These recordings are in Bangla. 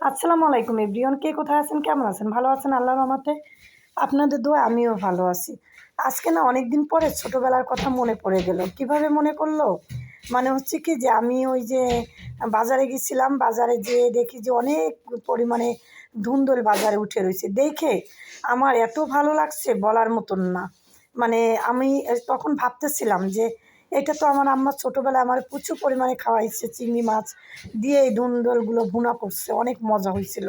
আসসালামু আলাইকুম এভরিওয়ান, কে কোথায় আছেন? কেমন আছেন? ভালো আছেন আল্লাহর রহমতে? আপনাদের দোয়া, আমিও ভালো আছি। আজকে না অনেক দিন পরে ছোটোবেলার কথা মনে পড়ে গেল। কীভাবে মনে পড়ল? মানে হচ্ছে কি যে আমি ওই যে বাজারে গেছিলাম, বাজারে যেয়ে দেখি যে অনেক পরিমাণে ধুন্দল বাজারে উঠে রয়েছে। দেখে আমার এত ভালো লাগছে বলার মতন না। মানে আমি তখন ভাবতেছিলাম যে এটা তো আমার আম্মা ছোটোবেলায় আমার প্রচুর পরিমাণে খাওয়াইছে, চিংড়ি মাছ দিয়ে এই ধুন্দলগুলো ভুনা করছে, অনেক মজা হয়েছিল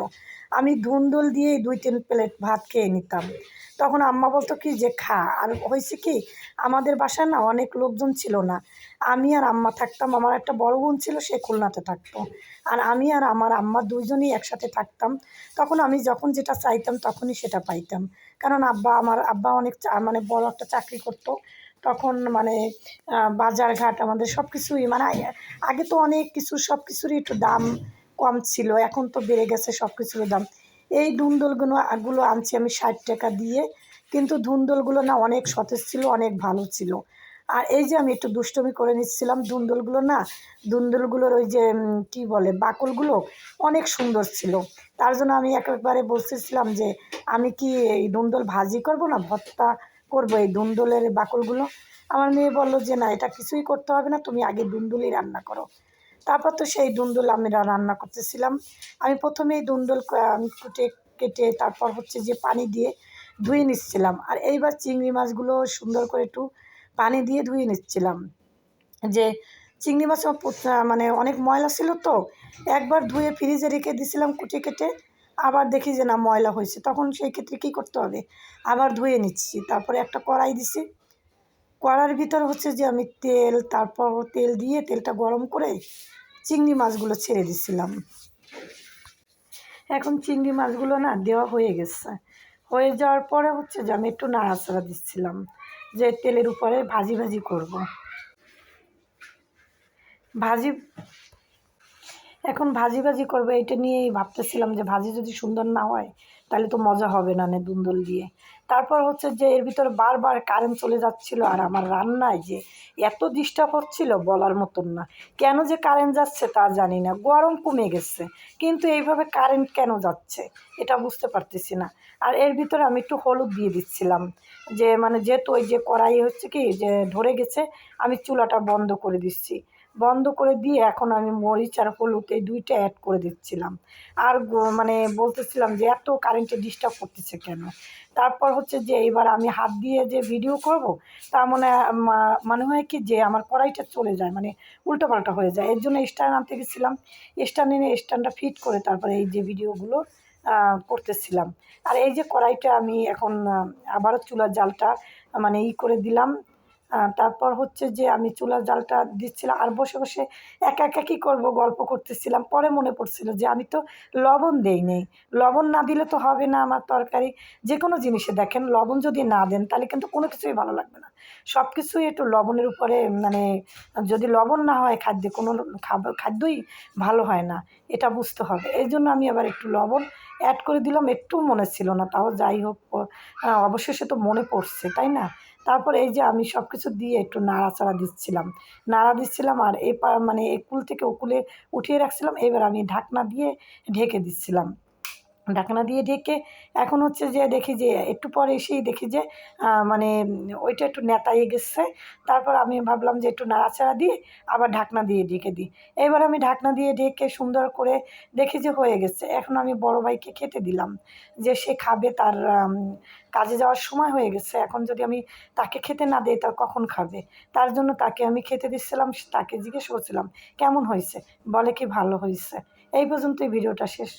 আমি ধুন্দল দিয়েই দুই, তিন প্লেট ভাত খেয়ে নিতাম। তখন আম্মা বলতো, কি যে খা? আর হয়েছে কি, আমাদের বাসায় না অনেক লোকজন ছিল না। আমি আর আম্মা থাকতাম, আমার একটা বড় বোন ছিল, সে খুলনাতে থাকতো। আর আমি আর আমার আম্মা দুইজনই একসাথে থাকতাম। তখন আমি যখন যেটা চাইতাম, তখনই সেটা পাইতাম। কারণ আব্বা আমার, আব্বা অনেক মানে বড় একটা চাকরি করতো। তখন মানে আহ, বাজার ঘাট আমাদের সব কিছুই মানে আগে- তো অনেক কিছু সব কিছুরই একটু দাম কম ছিল এখন তো বেড়ে গেছে সব কিছুর দাম। এই ধুন্দলগুলো গুলো আনছি আমি ষাট টাকা দিয়ে কিন্তু ধুন্দলগুলো না অনেক সতেজ ছিল অনেক ভালো ছিল। আর এই যে আমি একটু দুষ্টমি করে নিচ্ছিলাম ধুন্দলগুলো না ধুন্দলগুলোর ওই যে কি বলে বাকলগুলো অনেক সুন্দর ছিল। তার জন্য আমি একবারে বলতেছিলাম যে আমি কি এই ধুন্দল ভাজি করব না ভর্তা করব এই ধুন্দলের বাকলগুলো। আমার মেয়ে বলল যে, না, এটা কিছুই করতে হবে না, তুমি আগে ধুন্দুলই রান্না করো। তারপর তো সেই দুন্দুল আমি রা- রান্না করতেছিলাম। আমি প্রথমেই দুন্দুল কুটে, কেটে তারপর হচ্ছে যে পানি দিয়ে ধুয়ে নিচ্ছিলাম। আর এইবার চিংড়ি মাছগুলো সুন্দর করে একটু পানি দিয়ে ধুয়ে নিচ্ছিলাম। যে চিংড়ি মাছ মানে অনেক ময়লা ছিল তো, একবার ধুয়ে ফ্রিজে রেখে দিয়েছিলাম কুটে, কেটে। আবার দেখি যে না, ময়লা হয়েছে। তখন সেই ক্ষেত্রে কী করতে হবে? আবার ধুয়ে নিচ্ছি। তারপরে একটা কড়াই দিছি। কড়ার ভিতর হচ্ছে যে আমি তেল, তারপর তেল দিয়ে তেলটা গরম করে চিংড়ি মাছগুলো ছেড়ে দিছিলাম। এখন চিংড়ি মাছগুলো না দেওয়া হয়ে গেছে। হয়ে যাওয়ার পরে হচ্ছে যে আমি একটু নাড়াচাড়া দিচ্ছিলাম যে তেলের উপরে ভাজি ভাজি করব। ভাজি এখন ভাজি ভাজি করবে, এটা নিয়েই ভাবতেছিলাম যে ভাজি যদি সুন্দর না হয়, তাহলে তো মজা হবে না নে দুন্দল দিয়ে। তারপর হচ্ছে যে এর ভিতরে বারবার কারেন্ট চলে যাচ্ছিল আর আমার রান্নায় যে এত ডিস্টার্ব হচ্ছিল বলার মতন না। কেন যে কারেন্ট যাচ্ছে তা জানি না, গরম কমে গেছে, কিন্তু এইভাবে কারেন্ট কেন যাচ্ছে এটা বুঝতে পারতেছি না। আর এর ভিতরে আমি একটু হলুদ দিয়ে দিচ্ছিলাম, যে মানে যেহেতু ওই যে কড়াই হচ্ছে কি যে ধরে গেছে, আমি চুলাটা বন্ধ করে দিচ্ছি। বন্ধ করে দিয়ে এখন আমি মরিচ আর হলুদ এই দুইটা অ্যাড করে দিচ্ছিলাম। আর মানে বলতেছিলাম যে এত কারেন্টে ডিস্টার্ব করতেছে কেন? তারপর হচ্ছে যে এবার আমি হাত দিয়ে যে ভিডিও করব, তা মনে মনে হয় কি যে আমার কড়াইটা চলে যায় মানে উল্টোপাল্টা হয়ে যায়। এর জন্য স্ট্যান্ড আনতে গেছিলাম। স্ট্যান্ড এনে স্ট্যান্ডটা ফিট করে তারপরে এই যে ভিডিওগুলো করতেছিলাম। আর এই যে কড়াইটা আমি এখন আবারও চুলার জালটা মানে ই করে দিলাম। তারপর হচ্ছে যে আমি চুলার জালটা দিচ্ছিলাম আর বসে বসে একা একা কী করব গল্প করতেছিলাম। পরে মনে পড়ছিল যে আমি তো লবণ দেই নেই। লবণ না দিলে তো হবে না আমার তরকারি। যে কোনো জিনিসে দেখেন, লবণ যদি না দেন তাহলে কিন্তু কোনো কিছুই ভালো লাগবে না। সব কিছুই একটু লবণের উপরে মানে যদি লবণ না হয় খাদ্যে, কোনো খাবার খাদ্যই ভালো হয় না, এটা বুঝতে হবে। এই জন্য আমি আবার একটু লবণ অ্যাড করে দিলাম। একটু মনে ছিল না, তাও যাই হোক অবশেষে তো মনে পড়ছে, তাই না? তারপর এই যে আমি সব কিছু দিয়ে একটু নাড়াচাড়া দিচ্ছিলাম। নাড়া দিচ্ছিলাম আর এপার মানে একুল কুল থেকে ওকুলে উঠিয়ে রাখছিলাম। এবার আমি ঢাকনা দিয়ে ঢেকে দিচ্ছিলাম। ঢাকনা দিয়ে ঢেকে এখন হচ্ছে যে দেখি যে একটু পরে এসেই দেখি যে মানে ওইটা একটু নেতাইয়ে গেছে। তারপর আমি ভাবলাম যে একটু নাড়াচাড়া দিয়ে আবার ঢাকনা দিয়ে ঢেকে দিই। এবার আমি ঢাকনা দিয়ে ঢেকে সুন্দর করে দেখি যে হয়ে গেছে। এখন আমি বড় ভাইকে খেতে দিলাম যে সে খাবে তার কাজে যাওয়ার সময় হয়ে গেছে। এখন যদি আমি তাকে খেতে না দিই তা কখন খাবে? তার জন্য তাকে আমি খেতে দিচ্ছিলাম তাকে জিজ্ঞেস করছিলাম, কেমন হয়েছে? বলে কি ভালো হয়েছে? এই পর্যন্তই ভিডিওটা শেষ।